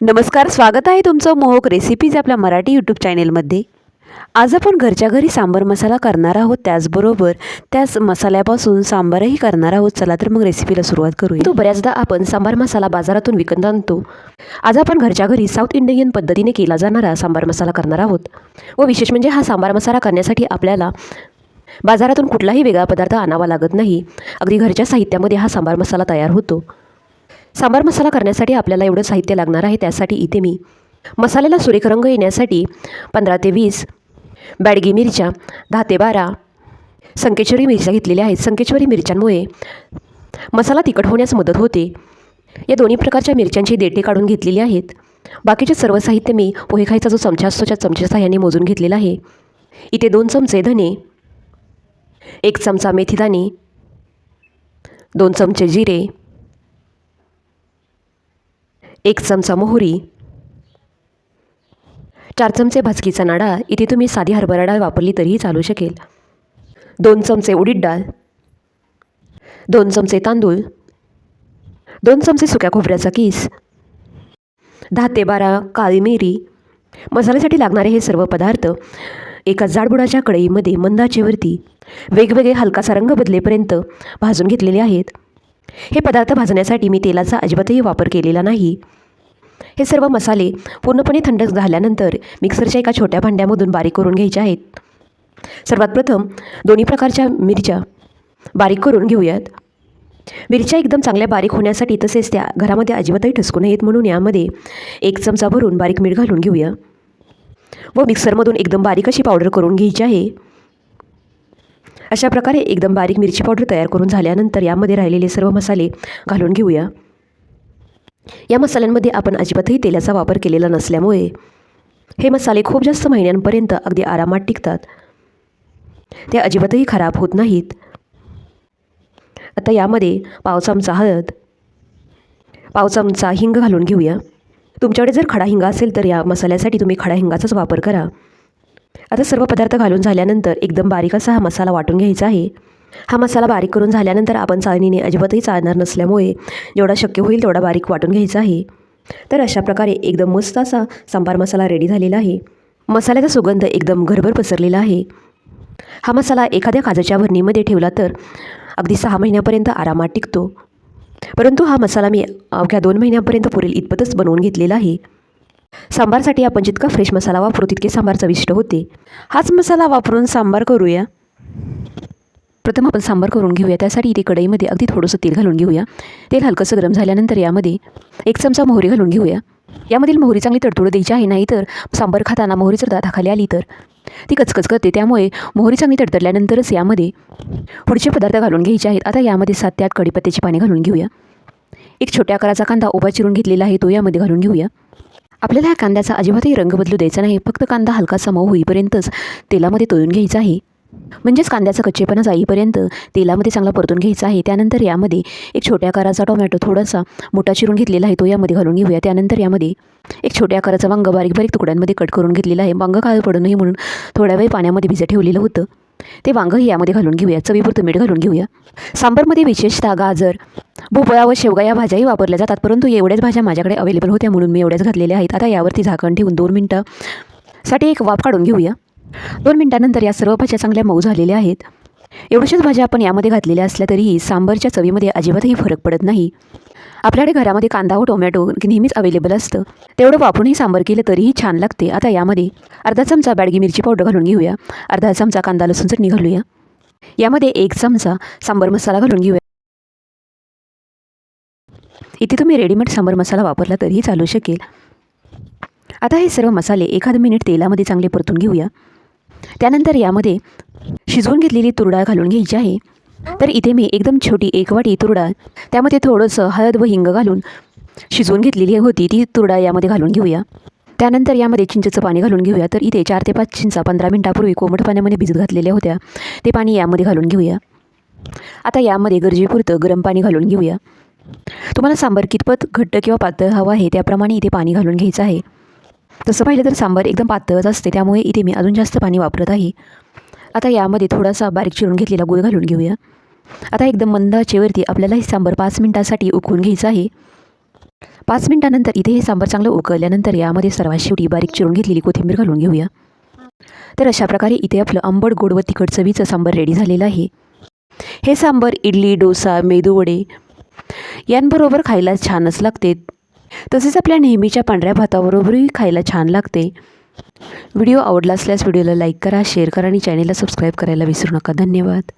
नमस्कार स्वागत आहे तुमचं मोहक रेसिपीज आपल्या मराठी यूट्यूब चॅनेलमध्ये आज आपण घरच्या घरी सांबार मसाला करणार आहोत त्याचबरोबर त्याच मसाल्यापासून सांबारही करणार आहोत. चला तर मग रेसिपीला सुरुवात करूया. तो बऱ्याचदा आपण सांबार मसाला बाजारातून विकत आणतो. आज आपण घरच्या घरी साऊथ इंडियन पद्धतीने केला जाणारा सांबार मसाला करणार आहोत. व विशेष म्हणजे हा सांबार मसाला करण्यासाठी आपल्याला बाजारातून कुठलाही वेगळा पदार्थ आणावा लागत नाही. अगदी घरच्या साहित्यामध्ये हा सांबार मसाला तयार होतो. सांबार मसाला करण्यासाठी आपल्याला एवढं साहित्य लागणार आहे त्यासाठी इथे मी मसाल्याला सुरेख रंग येण्यासाठी पंधरा ते वीस बॅडगी मिरच्या दहा ते बारा संकेश्वरी मिरच्या घेतलेल्या आहेत. संकेश्वरी मिरच्यांमुळे मसाला तिखट होण्यास मदत होते. या दोन्ही प्रकारच्या मिरच्यांची देटे काढून घेतलेली आहेत. बाकीचे सर्व साहित्य मी पोहे खायचा जो चमचा असतो त्या चमच्या साह्याने मोजून घेतलेला आहे. इथे दोन चमचे धने एक चमचा मेथीदाणे दोन चमचे जिरे एक चमचा मोहरी चार चमचे भाजकीचा नाडा इथे तुम्ही साधी हरभरा डाळ वापरली तरीही चालू शकेल. दोन चमचे उडीद डाळ दोन चमचे तांदूळ दोन चमचे सुक्या खोबऱ्याचा किस दहा ते बारा काळी मिरी. मसाल्यासाठी लागणारे हे सर्व पदार्थ एका जाडबुडाच्या कढईमध्ये मंदाचेवरती वेगवेगळे हलकासा रंग बदलेपर्यंत भाजून घेतलेले आहेत. हे पदार्थ भाजण्यासाठी मी तेलाचा अजिबातही वापर केलेला नाही. हे सर्व मसाले पूर्णपणे थंड झाल्यानंतर मिक्सरच्या एका छोट्या भांड्यामधून बारीक करून घ्यायचे आहेत. सर्वात प्रथम दोन्ही प्रकारच्या मिरच्या बारीक करून घेऊयात. मिरच्या एकदम चांगल्या बारीक होण्यासाठी तसेच त्या घरामध्ये अजिबातही ठसकू नयेत म्हणून यामध्ये एक चमचा भरून बारीक मीठ घालून घेऊया. व मिक्सरमधून एकदम बारीक अशी पावडर करून घ्यायची आहे. अशा प्रकारे एकदम बारीक मिरची पावडर तयार करून झाल्यानंतर यामध्ये राहिलेले सर्व मसाले घालून घेऊया. या मसाल्यांमध्ये आपण अजिबातही तेलाचा वापर केलेला नसल्यामुळे हे मसाले खूप जास्त महिन्यांपर्यंत अगदी आरामात टिकतात. ते अजिबातही खराब होत नाहीत. आता यामध्ये पाव चमचा हळद पाव चमचा हिंग घालून घेऊया. तुमच्याकडे जर खडा हिंगा असेल तर या मसाल्यासाठी तुम्ही खडा हिंगाचाच वापर करा. आता सर्व पदार्थ घालून झाल्यानंतर एकदम बारीक असा हा मसाला वाटून घ्यायचा आहे. हा मसाला बारीक करून झाल्यानंतर आपण चाळणीने अजिबातही चालणार नसल्यामुळे जेवढा शक्य होईल तेवढा बारीक वाटून घ्यायचा आहे. तर अशा प्रकारे एकदम मस्त असा सांबार मसाला रेडी झालेला आहे. मसाल्याचा सुगंध एकदम घरभर पसरलेला आहे. हा मसाला एखाद्या काजाच्या भरणीमध्ये ठेवला तर अगदी सहा महिन्यापर्यंत आरामात टिकतो. परंतु हा मसाला मी अवघ्या दोन महिन्यापर्यंत पुरेल इतपतच बनवून घेतलेला आहे. सांबारसाठी आपण जितका फ्रेश मसाला वापरू तितके सांबार चविष्ट होते. हाच मसाला वापरून सांबार करूया. प्रथम आपण सांबार करून घेऊया. त्यासाठी इथे कढईमध्ये अगदी थोडंसं तेल घालून घेऊया. तेल हलकंसं गरम झाल्यानंतर यामध्ये एक चमचा मोहरी घालून घेऊया. यामधील मोहरी चांगली तडतुड द्यायची आहे नाही तर सांबार खाताना मोहरी जर दाताखाली आली तर. ती कचकच करते. त्यामुळे मोहरी चांगली तडतडल्यानंतरच यामध्ये पुढचे पदार्थ घालून घ्यायचे आहेत. आता यामध्ये सात ते आठ कढीपत्त्याची पाने घालून घेऊया. एक छोट्या आकाराचा कांदा उभा चिरून घेतलेला आहे तो यामध्ये घालून घेऊया. आपल्याला ह्या कांद्याचा अजिबातही रंग बदलू द्यायचा नाही. फक्त कांदा हलकासा मऊ होईपर्यंतच तेलामध्ये तळून घ्यायचा आहे. म्हणजेच कांद्याचा कच्चेपणा जाईपर्यंत तेलामध्ये चांगला परतून घ्यायचा आहे. त्यानंतर यामध्ये एक छोट्या आकाराचा टोमॅटो थोडासा मोठा चिरून घेतलेला आहे. तो यामध्ये घालून घेऊया. त्यानंतर यामध्ये एक छोट्या आकाराचा वांग बारीक बारीक तुकड्यांमध्ये कट करून घेतलेला आहे. वांग काळ पडू नये म्हणून थोड्या वेळ पाण्यामध्ये भिजत ठेवलेलं होतं. ते वांगंही यामध्ये घालून घेऊया. चवीपुरतं मीठ घालून घेऊया. सांबरमध्ये विशेषतः गाजर भोपळा व शेवगा या भाज्याही वापरल्या जातात. परंतु एवढ्याच भाज्या माझ्याकडे अवेलेबल होत्या म्हणून मी एवढ्याच घातलेल्या आहेत. आता यावरती झाकण ठेवून दोन मिनटं साठी एक वाफ काढून घेऊया. दोन मिनटानंतर या सर्व भाज्या चांगल्या मऊ झालेल्या आहेत. एवढ्याच भाज्या आपण यामध्ये घातलेल्या असल्या तरीही सांबरच्या चवीमध्ये अजिबातही फरक पडत नाही. आपल्याकडे घरामध्ये कांदा व टोमॅटो नेहमीच अवेलेबल असतं. तेवढं वापरूनही सांबार केलं तरीही छान लागते. आता यामध्ये अर्धा चमचा बॅडगी मिरची पावडर घालून घेऊया. अर्धा चमचा कांदा लसूण चटणी घालूया. यामध्ये एक चमचा सांबर मसाला घालून घेऊया. इथे तुम्ही रेडीमेड सांबर मसाला वापरला तरीही चालू शकेल. आता हे सर्व मसाले एखाद मिनिट तेलामध्ये चांगले परतून घेऊया. त्यानंतर यामध्ये शिजवून घेतलेली तुरडा घालून घ्यायची आहे. तर इथे मी एकदम छोटी एक वाटी तुरडा त्यामध्ये थोडंसं हळद व हिंग घालून शिजवून घेतलेली होती. ती तुरडा यामध्ये घालून घेऊया. त्यानंतर यामध्ये चिंचेचं पाणी घालून घेऊया. तर इथे चार ते पाच चिंचा पंधरा मिनटापूर्वी कोमट पाण्यामध्ये भिजत घातलेल्या होत्या. ते पाणी यामध्ये घालून घेऊया. आता यामध्ये गरजेपुरतं गरम पाणी घालून घेऊया. तुम्हाला सांबार कितपत घट्ट किंवा पातळ हवं आहे त्याप्रमाणे इथे पाणी घालून घ्यायचं आहे. तसं पाहिलं तर सांबार एकदम पातळच असते त्यामुळे इथे मी अजून जास्त पाणी वापरत आहे. आता यामध्ये थोडासा बारीक चिरून घेतलेला गुळ घालून घेऊया. आता एकदम मंद आचेवरती आपल्याला हे सांबार पाच मिनटासाठी उकळून घ्यायचं आहे. पाच मिनटानंतर इथे हे सांबार चांगलं उकळल्यानंतर यामध्ये सर्वात शेवटी बारीक चिरून घेतलेली कोथिंबीर घालून घेऊया. तर अशा प्रकारे इथे आपलं आंबट गोड व तिखट चवीचं सांबार रेडी झालेलं आहे. हे सांबार इडली डोसा मेदूवडे यांबरोबर खायला छानच लागते. तसेच आपल्या नेहमीच्या पांढऱ्या भाताबरोबरही खायला छान लागते. व्हिडिओ आवडला असल्यास व्हिडिओला लाईक करा शेअर करा आणि चॅनेलला सबस्क्राईब करायला विसरू नका. धन्यवाद.